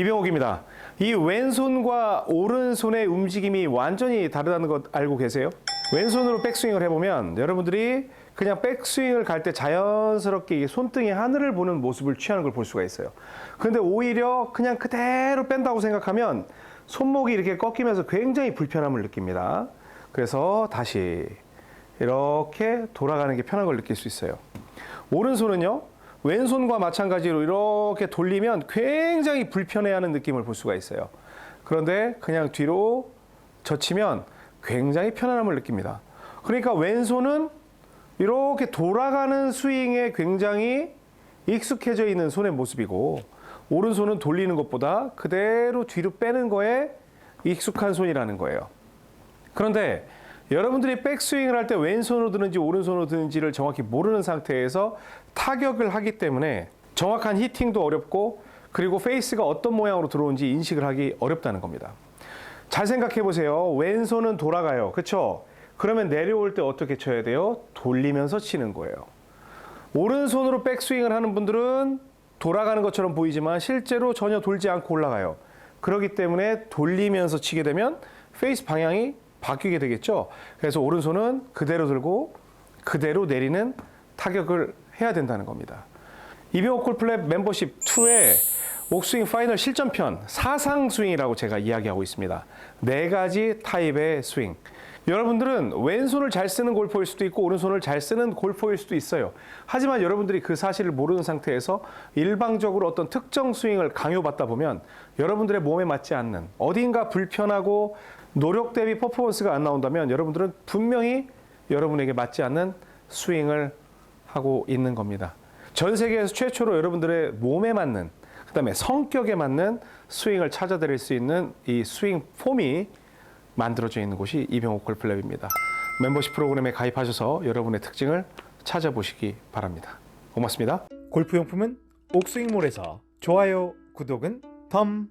이병옥입니다. 이 왼손과 오른손의 움직임이 완전히 다르다는 것 알고 계세요? 왼손으로 백스윙을 해보면 여러분들이 그냥 백스윙을 갈 때 자연스럽게 이 손등이 하늘을 보는 모습을 취하는 걸 볼 수가 있어요. 그런데 오히려 그냥 그대로 뺀다고 생각하면 손목이 이렇게 꺾이면서 굉장히 불편함을 느낍니다. 그래서 다시 이렇게 돌아가는 게 편한 걸 느낄 수 있어요. 오른손은요, 왼손과 마찬가지로 이렇게 돌리면 굉장히 불편해하는 느낌을 볼 수가 있어요. 그런데 그냥 뒤로 젖히면 굉장히 편안함을 느낍니다. 그러니까 왼손은 이렇게 돌아가는 스윙에 굉장히 익숙해져 있는 손의 모습이고 오른손은 돌리는 것보다 그대로 뒤로 빼는 거에 익숙한 손이라는 거예요. 그런데 여러분들이 백스윙을 할 때 왼손으로 드는지 오른손으로 드는지를 정확히 모르는 상태에서 타격을 하기 때문에 정확한 히팅도 어렵고 그리고 페이스가 어떤 모양으로 들어오는지 인식을 하기 어렵다는 겁니다. 잘 생각해 보세요. 왼손은 돌아가요. 그렇죠? 그러면 내려올 때 어떻게 쳐야 돼요? 돌리면서 치는 거예요. 오른손으로 백스윙을 하는 분들은 돌아가는 것처럼 보이지만 실제로 전혀 돌지 않고 올라가요. 그렇기 때문에 돌리면서 치게 되면 페이스 방향이 바뀌게 되겠죠. 그래서 오른손은 그대로 들고 그대로 내리는 타격을 해야 된다는 겁니다. 이병옥 골프랩 멤버십 2의 옥스윙 파이널 실전편 사상 스윙이라고 제가 이야기하고 있습니다. 네 가지 타입의 스윙. 여러분들은 왼손을 잘 쓰는 골퍼일 수도 있고 오른손을 잘 쓰는 골퍼일 수도 있어요. 하지만 여러분들이 그 사실을 모르는 상태에서 일방적으로 어떤 특정 스윙을 강요받다 보면 여러분들의 몸에 맞지 않는 어딘가 불편하고 노력 대비 퍼포먼스가 안 나온다면 여러분들은 분명히 여러분에게 맞지 않는 스윙을 하고 있는 겁니다. 전 세계에서 최초로 여러분들의 몸에 맞는 그다음에 성격에 맞는 스윙을 찾아드릴 수 있는 이 스윙 폼이 만들어져 있는 곳이 이병옥 골프랩입니다. 멤버십 프로그램에 가입하셔서 여러분의 특징을 찾아보시기 바랍니다. 고맙습니다. 골프용품은 옥스윙몰에서 좋아요, 구독은 덤.